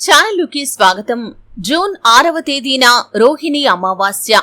ఛానల్కి స్వాగతం. జూన్ ఆరవ తేదీన రోహిణి అమావాస్య.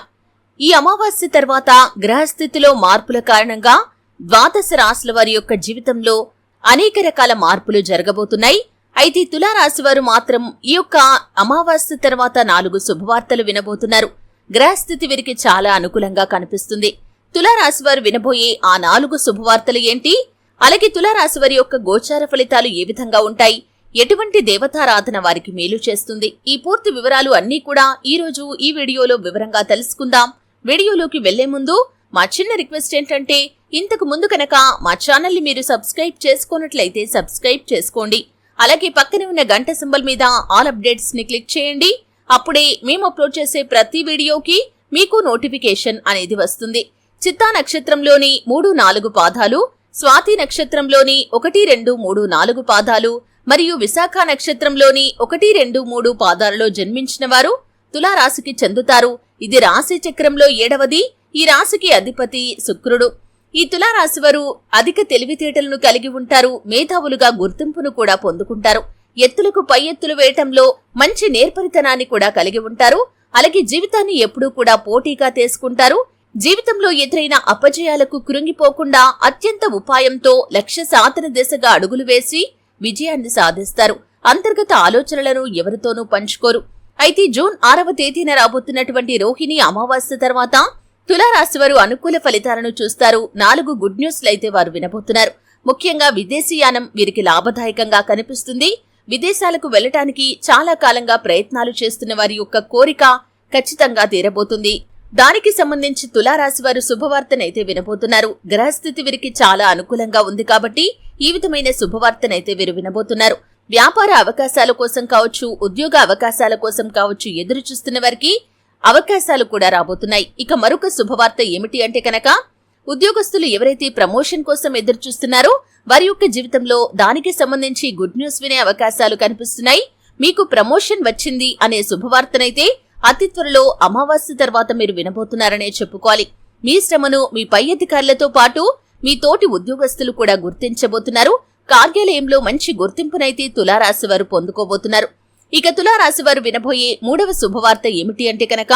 ఈ అమావాస్య తర్వాత గ్రహస్థితిలో మార్పుల కారణంగా ద్వాదశ రాశుల వారి యొక్క జీవితంలో అనేక రకాల మార్పులు జరగబోతున్నాయి. అయితే తులారాశి వారు మాత్రం ఈ యొక్క అమావాస్య తర్వాత నాలుగు శుభవార్తలు వినబోతున్నారు. గ్రహస్థితి వీరికి చాలా అనుకూలంగా కనిపిస్తుంది. తులారాశి వారు వినబోయే ఆ నాలుగు శుభవార్తలు ఏంటి? అలాగే తులారాశి వారి యొక్క గోచార ఫలితాలు ఏ విధంగా ఉంటాయి? ఎటువంటి దేవతారాధన వారికి మేలు చేస్తుంది? ఈ పూర్తి వివరాలు అన్నీ కూడా ఈ రోజు ఈ వీడియోలో వివరంగా తెలుసుకుందాం. వీడియోలోకి వెళ్ళే ముందు మా చిన్న రిక్వెస్ట్ ఏంటంటే ఇంతకు ముందు కనుక మా ఛానల్ని మీరు సబ్స్క్రైబ్ చేసుకున్నట్లయితే సబ్స్క్రైబ్ చేసుకోండి. అలాగే పక్కనే ఉన్న గంట సింబల్ మీద ఆల్ అప్డేట్స్ని క్లిక్ చేయండి. అప్పుడే మేము అప్లోడ్ చేసే ప్రతి వీడియోకి మీకు నోటిఫికేషన్ అనేది వస్తుంది. చిత్తా నక్షత్రంలోని మూడు నాలుగు పాదాలు స్వాతి నక్షత్రంలోని ఒకటి రెండు మూడు నాలుగు పాదాలు మరియు విశాఖ నక్షత్రంలోని ఒకటి రెండు మూడు పాదాలలో జన్మించిన వారు తులారాశికి చెందుతారు. ఇది రాశి చక్రంలో ఏడవది. ఈ రాశికి అధిపతి శుక్రుడు. ఈ తులారాశి వారు అధిక తెలివితేటలను కలిగి ఉంటారు. మేధావులుగా గుర్తింపును కూడా పొందుకుంటారు. ఎత్తులకు పై ఎత్తులు వేయటంలో మంచి నేర్పరితనాన్ని కూడా కలిగి ఉంటారు. అలాగే జీవితాన్ని ఎప్పుడూ కూడా పోటీగా తీసుకుంటారు. జీవితంలో ఎదురైన అపజయాలకు కృంగిపోకుండా అత్యంత ఉపాయంతో లక్ష్య సాధన దిశగా అడుగులు వేసి విజయాన్ని సాధిస్తారు. అంతర్గత ఆలోచనలను ఎవరితోనూ పంచుకోరు. అయితే జూన్ ఆరవ తేదీన రాబోతున్నటువంటి రోహిణి అమావాస్య తర్వాత తులారాశి వారు అనుకూల ఫలితాలను చూస్తారు. నాలుగు గుడ్ న్యూస్లు అయితే వారు వినబోతున్నారు. ముఖ్యంగా విదేశీయానం వీరికి లాభదాయకంగా కనిపిస్తుంది. విదేశాలకు వెళ్ళటానికి చాలా కాలంగా ప్రయత్నాలు చేస్తున్న వారి యొక్క కోరిక ఖచ్చితంగా తీరబోతుంది. దానికి సంబంధించి తులారాశి వారు శుభవార్తనైతే వినబోతున్నారు. గ్రహస్థితి వీరికి చాలా అనుకూలంగా ఉంది కాబట్టి ఈ విధమైన శుభవార్తనైతే వీరు వినబోతున్నారు. వ్యాపార అవకాశాల కోసం కావచ్చు ఉద్యోగ అవకాశాల కోసం కావచ్చు ఎదురు చూస్తున్న వారికి అవకాశాలు కూడా రాబోతున్నాయి. ఇక మరొక శుభవార్త ఏమిటి అంటే కనుక ఉద్యోగస్తులు ఎవరైతే ప్రమోషన్ కోసం ఎదురు చూస్తున్నారో వారి యొక్క జీవితంలో దానికి సంబంధించి గుడ్ న్యూస్ వినే అవకాశాలు కనిపిస్తున్నాయి. మీకు ప్రమోషన్ వచ్చింది అనే శుభవార్తనైతే అతి త్వరలో అమావాస్య తర్వాత మీరు వినబోతున్నారనే చెప్పుకోవాలి. మీ శ్రమను మీ పై అధికారులతో పాటు మీ తోటి ఉద్యోగస్తులు కూడా గుర్తించబోతున్నారు. కార్యాలయంలో మంచి గుర్తింపునైతే తులారాశి వారు పొందుకోబోతున్నారు. ఇక తులారాశి వారు వినబోయే మూడవ శుభవార్త ఏమిటి అంటే కనుక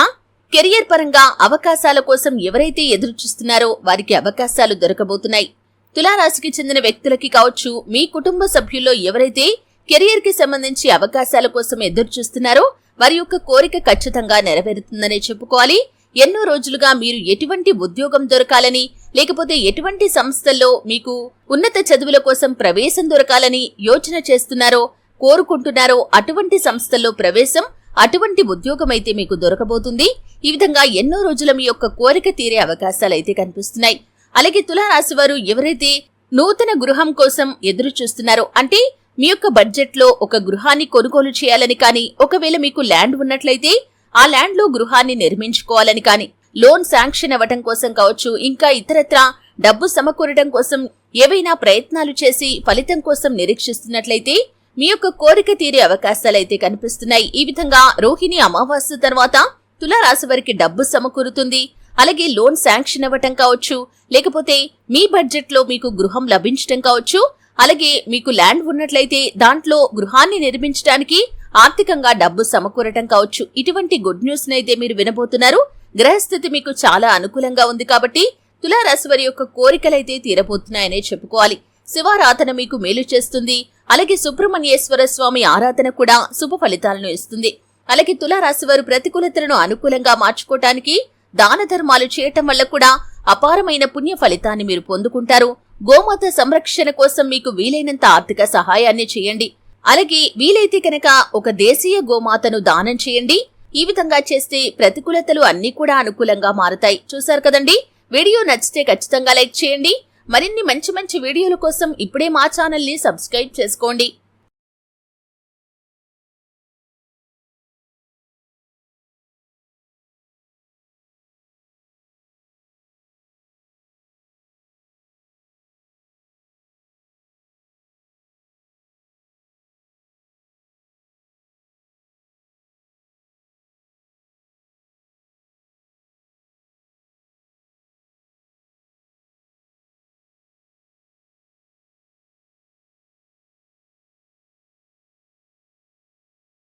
కెరియర్ పరంగా అవకాశాల కోసం ఎవరైతే ఎదురు చూస్తున్నారో వారికి అవకాశాలు దొరకబోతున్నాయి. తులారాశికి చెందిన వ్యక్తులకి కావచ్చు మీ కుటుంబ సభ్యుల్లో ఎవరైతే కెరియర్కి సంబంధించి అవకాశాల కోసం ఎదురు చూస్తున్నారో వారి యొక్క కోరిక ఖచ్చితంగా నెరవేరుతుందనే చెప్పుకోవాలి. ఎన్నో రోజులుగా మీరు ఎటువంటి ఉద్యోగం దొరకాలని లేకపోతే ఎటువంటి సంస్థల్లో మీకు ఉన్నత చదువుల కోసం ప్రవేశం దొరకాలని యోచన చేస్తున్నారో కోరుకుంటున్నారో అటువంటి సంస్థల్లో ప్రవేశం అటువంటి ఉద్యోగం అయితే మీకు దొరకబోతుంది. ఈ విధంగా ఎన్నో రోజుల మీ యొక్క కోరిక తీరే అవకాశాలు అయితే కనిపిస్తున్నాయి. అలాగే తులారాశి వారు ఎవరైతే నూతన గృహం కోసం ఎదురు చూస్తున్నారో అంటే మీ యొక్క బడ్జెట్లో ఒక గృహాన్ని కొనుగోలు చేయాలని కానీ ఒకవేళ మీకు ల్యాండ్ ఉన్నట్లయితే ఆ ల్యాండ్లో గృహాన్ని నిర్మించుకోవాలని కానీ లోన్ శాంక్షన్ అవ్వటం కోసం కావచ్చు ఇంకా ఇతరత్రా డబ్బు సమకూరటం కోసం ఏవైనా ప్రయత్నాలు చేసి ఫలితం కోసం నిరీక్షిస్తున్నట్లయితే మీ యొక్క కోరిక తీరే అవకాశాలైతే కనిపిస్తున్నాయి. ఈ విధంగా రోహిణి అమావాస్య తర్వాత తులారాశి వారికి డబ్బు సమకూరుతుంది. అలాగే లోన్ శాంక్షన్ అవ్వటం కావచ్చు లేకపోతే మీ బడ్జెట్లో మీకు గృహం లభించటం కావచ్చు అలాగే మీకు ల్యాండ్ ఉన్నట్లయితే దాంట్లో గృహాన్ని నిర్మించడానికి ఆర్థికంగా డబ్బు సమకూరటం కావచ్చు. ఇటువంటి గుడ్ న్యూస్ అయితే మీరు వినబోతున్నారు. గ్రహస్థితి మీకు చాలా అనుకూలంగా ఉంది కాబట్టి తులారాశి వారి యొక్క కోరికలైతే తీరబోతున్నాయనే చెప్పుకోవాలి. శివారాధన మీకు మేలు చేస్తుంది. అలాగే సుబ్రహ్మణ్యేశ్వర స్వామి ఆరాధన కూడా శుభ ఫలితాలను ఇస్తుంది. అలాగే తులారాశి వారు ప్రతికూలతలను అనుకూలంగా మార్చుకోవటానికి దాన ధర్మాలు చేయటం వల్ల కూడా అపారమైన పుణ్య ఫలితాన్ని మీరు పొందుకుంటారు. గోమాత సంరక్షణ కోసం మీకు వీలైనంత ఆర్థిక సహాయాన్ని చేయండి. అలాగే వీలైతే కనుక ఒక దేశీయ గోమాతను దానం చేయండి. ఈ విధంగా చేస్తే ప్రతికూలతలు అన్ని కూడా అనుకూలంగా మారతాయి. చూసారు కదండి? వీడియో నచ్చితే ఖచ్చితంగా లైక్ చేయండి. మరిన్ని మంచి మంచి వీడియోల కోసం ఇప్పుడే మా ఛానల్ని సబ్స్క్రైబ్ చేసుకోండి.